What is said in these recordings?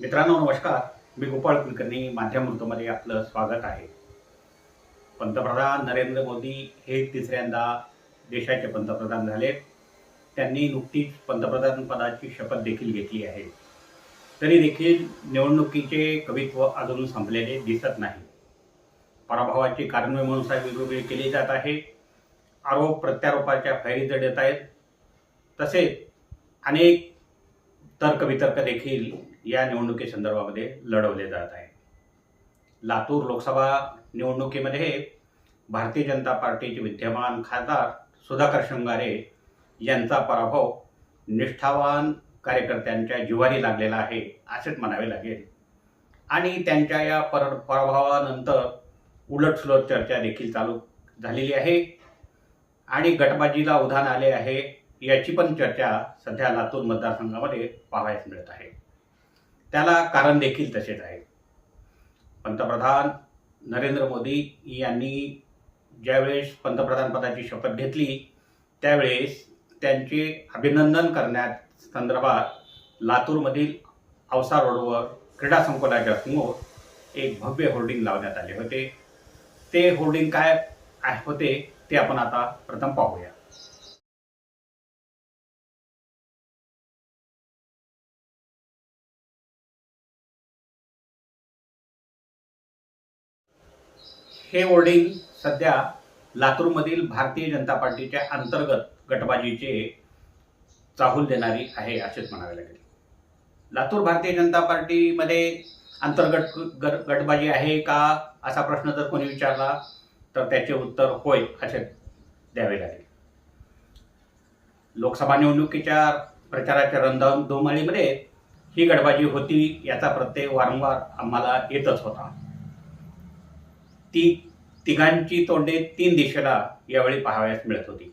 मित्रांनो नमस्कार. मी गोपाळ कुलकर्णी माध्यम ऋतूमध्ये आपलं स्वागत आहे. पंतप्रधान नरेंद्र मोदी हे तिसऱ्यांदा देशाचे पंतप्रधान झाले. त्यांनी नुकतीच पंतप्रधान पदाची शपथ देखील घेतली आहे. तरी देखील निवडणुकीचे कवित्व अजून संपलेले दिसत नाही. पराभवाची कारणे म्हणून वेगवेगळी केली जात आहे. आरोप प्रत्यारोपाच्या फैरी जड आहेत. तसेच अनेक तर्कवितर्क देखील या निवडणुकी संदर्भामध्ये लढवले जात आहे लातूर लोकसभा निवडणुकीमध्ये भारतीय जनता पार्टीचे विद्यमान खासदार सुधाकर शृंगारे यांचा पराभव निष्ठावान कार्यकर्त्यांच्या जिवारी लागलेला आहे असेच म्हणावे लागेल. आणि त्यांच्या या पर पराभवानंतर उलटसुलट चर्चा देखील चालू झालेली आहे. आणि गटबाजीला उधाण आले आहे याची पण चर्चा सध्या लातूर मतदारसंघामध्ये पाहायस मिळत आहे. त्याला कारण देखील तसेच आहे. पंतप्रधान नरेंद्र मोदी यांनी ज्यावेळेस पंतप्रधानपदाची शपथ घेतली त्यावेळेस त्यांचे अभिनंदन करण्यात संदर्भात लातूरमधील औसा रोडवर क्रीडा संकुलाच्या समोर एक भव्य होर्डिंग लावण्यात आले होते. ते होर्डिंग काय होते ते आपण आता प्रथम पाहूया. हे होर्डिंग सध्या लातूरमधील भारतीय जनता पार्टीच्या अंतर्गत गटबाजीचे चाहूल देणारी आहे असेच म्हणावे लागेल. लातूर भारतीय जनता पार्टीमध्ये अंतर्गत गटबाजी आहे का असा प्रश्न जर कोणी विचारला तर त्याचे उत्तर होय असे द्यावे लागेल. लोकसभा निवडणुकीच्या प्रचाराच्या रणधुमाळीमध्ये ही गडबाजी होती याचा प्रत्यय वारंवार आम्हाला येतच होता. ती तिघांची तोंडे तीन दिशेला यावेळी पाहावयास मिळत होती.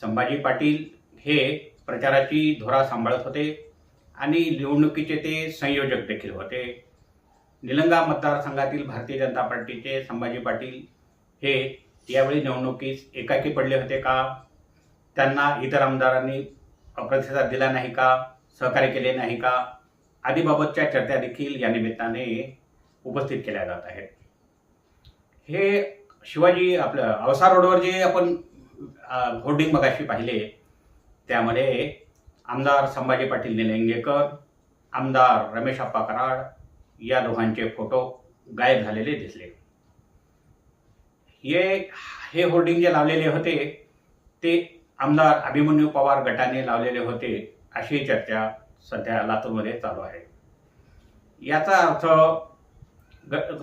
संभाजी पाटील हे प्रचाराची धोरा सांभाळत होते आणि निवडणुकीचे ते संयोजक देखील होते. निलंगा मतदारसंघातील भारतीय जनता पार्टीचे संभाजी पाटील हे यावेळी निवडणुकीस एकाकी पडले होते का? त्यांना इतर आमदारांनी प्रतिसाद दिला नाही का? सहकार्य केले नाही का? आदीबाबतच्या चर्चा देखील या निमित्ताने उपस्थित केल्या जात आहेत. हे शिवाजी आपलं अवसार रोडवर जे आपण होर्डिंग मगाशी पाहिले त्यामध्ये आमदार संभाजी पाटील निलंगेकर आमदार रमेश अप्पा कराड या दोघांचे फोटो गायब झालेले दिसले. हे हे होर्डिंग जे लावलेले होते ते आमदार अभिमन्यू पवार गटाने लावलेले होते अशी चर्चा सध्या लातूरमध्ये चालू आहे. याचा अर्थ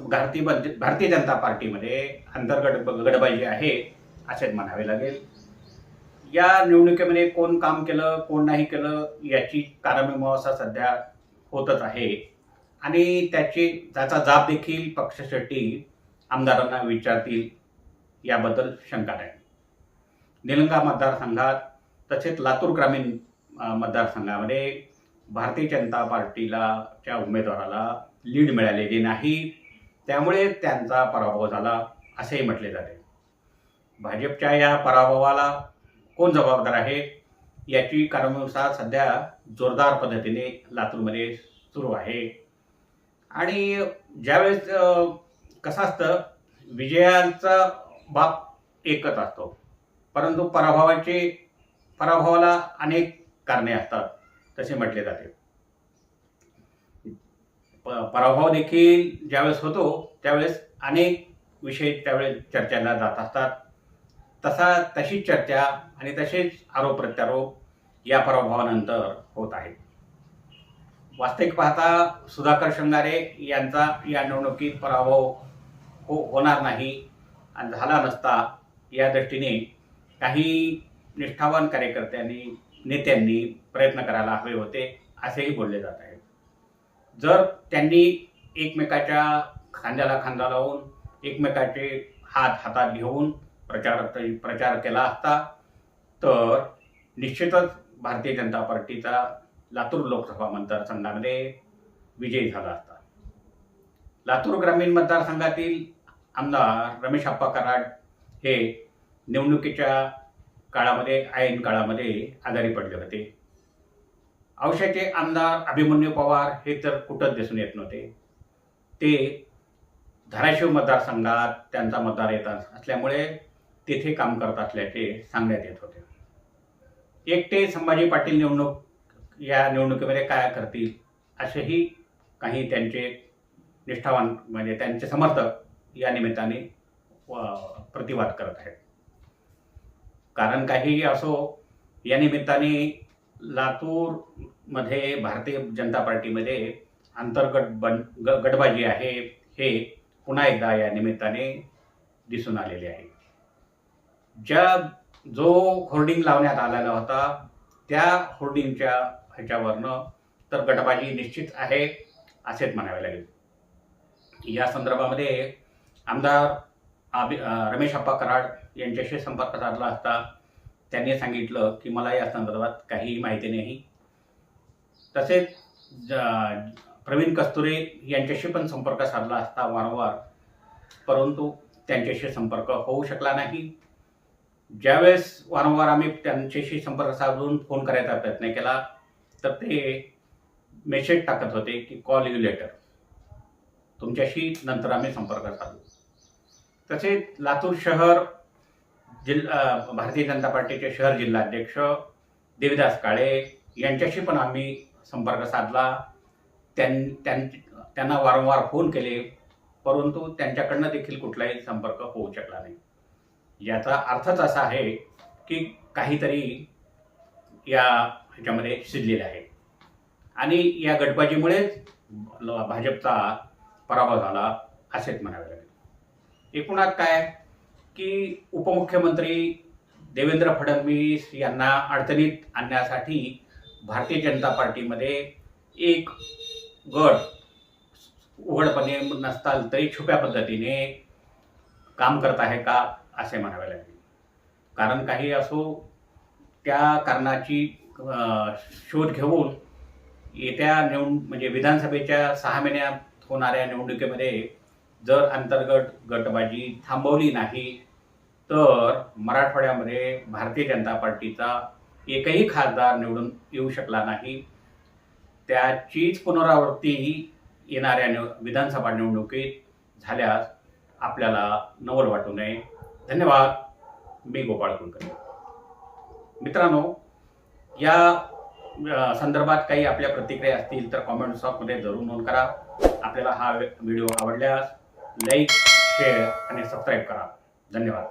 भारतीय भारतीय जनता पार्टीमध्ये अंतर्गत गडबाजी आहे असेच म्हणावे लागेल. या निवडणुकीमध्ये कोण काम केलं कोण नाही केलं याची कारणमीमांसा सध्या होतच आहे. आणि त्याची त्याचा जाब देखील पक्षशेट्टी आमदारांना विचारतील याबद्दल शंका नाही. निलंगा मतदारसंघात तसेच लातूर ग्रामीण मतदारसंघामध्ये भारतीय जनता पार्टीला च्या उमेदवाराला लीड मिळालेली नाही. त्यामुळे त्यांचा पराभव झाला असेही म्हटले जाते. भाजपच्या या पराभवाला कोण जबाबदार आहे याची कारणानुसार सध्या जोरदार पद्धतीने लातूरमध्ये सुरू आहे. आणि ज्यावेळेस कसं असतं विजयाचा बाप एकच असतो. परंतु पराभवाचे पराभवाला अनेक कारणे असतात तसे म्हटले जाते. प- पराभव देखील ज्यावेळेस होतो त्यावेळेस अनेक विषय त्यावेळेस चर्चेला जात असतात. तसा तशीच चर्चा आणि तसेच आरोप प्रत्यारोप या पराभवानंतर होत आहेत. वास्तविक पाहता सुधाकर शृंगारे यांचा या निवडणुकीत पराभव हो होणार नाही आणि झाला नसता या दृष्टीने काही निष्ठावान कार्यकर्त्यांनी नेत्यांनी प्रयत्न करायला हवे होते असेही बोलले जात आहे. जर त्यांनी एकमेकाच्या खांद्याला खांदा लावून एकमेकाचे हात हातात घेऊन प्रचार प्रचार केला असता तर निश्चितच भारतीय जनता पार्टीचा लातूर लोकसभा मतदारसंघामध्ये विजयी झाला असता. लातूर ग्रामीण मतदारसंघातील आमदार रमेश अप्पा कराड हे निवडणुकीच्या काळामध्ये ऐन काळामध्ये आजारी पडले होते. औषधाचे आमदार अभिमन्यू पवार हे तर कुठंच दिसून येत नव्हते. ते धाराशिव मतदारसंघात त्यांचा मतदार येत असल्यामुळे तेथे काम करत असल्याचे सांगण्यात येत होते. एकटे संभाजी पाटील निवडणूक या निवडणुकीमध्ये काय करतील असेही काही त्यांचे निष्ठावान म्हणजे त्यांचे समर्थक या निमित्ताने प्रतिवाद करत आहेत. कारण काहीही असो या निमित्ताने लातूरमध्ये भारतीय जनता पार्टीमध्ये अंतर्गत बन ग गटबाजी आहे हे पुन्हा एकदा या निमित्ताने दिसून आलेले आहे. ज्या जो होर्डिंग लावण्यात आलेला होता त्या होर्डिंगच्या ह्याच्यावरनं तर गटबाजी निश्चित आहे असेच म्हणावे लागेल. या संदर्भामध्ये आमदार आबि रमेश अप्पा कराड यांच्याशी संपर्क साधला असता त्यांनी सांगितलं की मला या संदर्भात काहीही माहिती नाही. तसेच ज- प्रवीण कस्तुरे यांच्याशी पण संपर्क साधला असता वारंवार परंतु त्यांच्याशी संपर्क होऊ शकला नाही. ज्यावेळेस वारंवार आम्ही त्यांच्याशी संपर्क साधून फोन करायचा प्रयत्न केला तर ते मेसेज टाकत होते की कॉल यू लेटर तुमच्याशी नंतर आम्ही संपर्क साधू. तसेच लातूर शहर जिल्हा भारतीय जनता पार्टीचे शहर जिल्हाध्यक्ष देविदास काळे यांच्याशी पण आम्ही संपर्क साधला. त्यां त्यां- त्यांना वारंवार फोन केले परंतु त्यांच्याकडनं देखील कुठलाही संपर्क होऊ शकला नाही. याचा अर्थच असा आहे की काहीतरी या ह्याच्यामध्ये शिजलेले आहे आणि या गटबाजीमुळेच भाजपचा पराभव झाला असेच म्हणावे लागेल. एकूणात काय? की उपमुख्यमंत्री देवेंद्र फडणवीस यांना अडचणीत आणण्यासाठी भारतीय जनता पार्टीमध्ये एक गट उघडपणे नसताल तरी छुप्या पद्धतीने काम करत आहे का असे म्हणावे लागेल. कारण काही असो त्या कारणाची शोध घेऊन येत्या निवड म्हणजे विधानसभेच्या सहा महिन्यात होणाऱ्या निवडणुकीमध्ये जर अंतर्गत गटबाजी थांबवली नाही तर मराठवाड्यामध्ये भारतीय जनता पार्टीचा एकही खासदार निवडून येऊ शकला नाही. त्याचीच पुनरावृत्ती येणाऱ्या निव विधानसभा निवडणुकीत झाल्यास आपल्याला नवल वाटू नये. धन्यवाद. मी गोपाळ कुलकर्णी. मित्रांनो या संदर्भात काही आपल्या प्रतिक्रिया असतील तर कॉमेंट बॉक्समध्ये जरूर नोंद करा. आपल्याला हा व्हिडिओ आवडल्यास लाईक शेअर आणि सबस्क्राईब करा. धन्यवाद.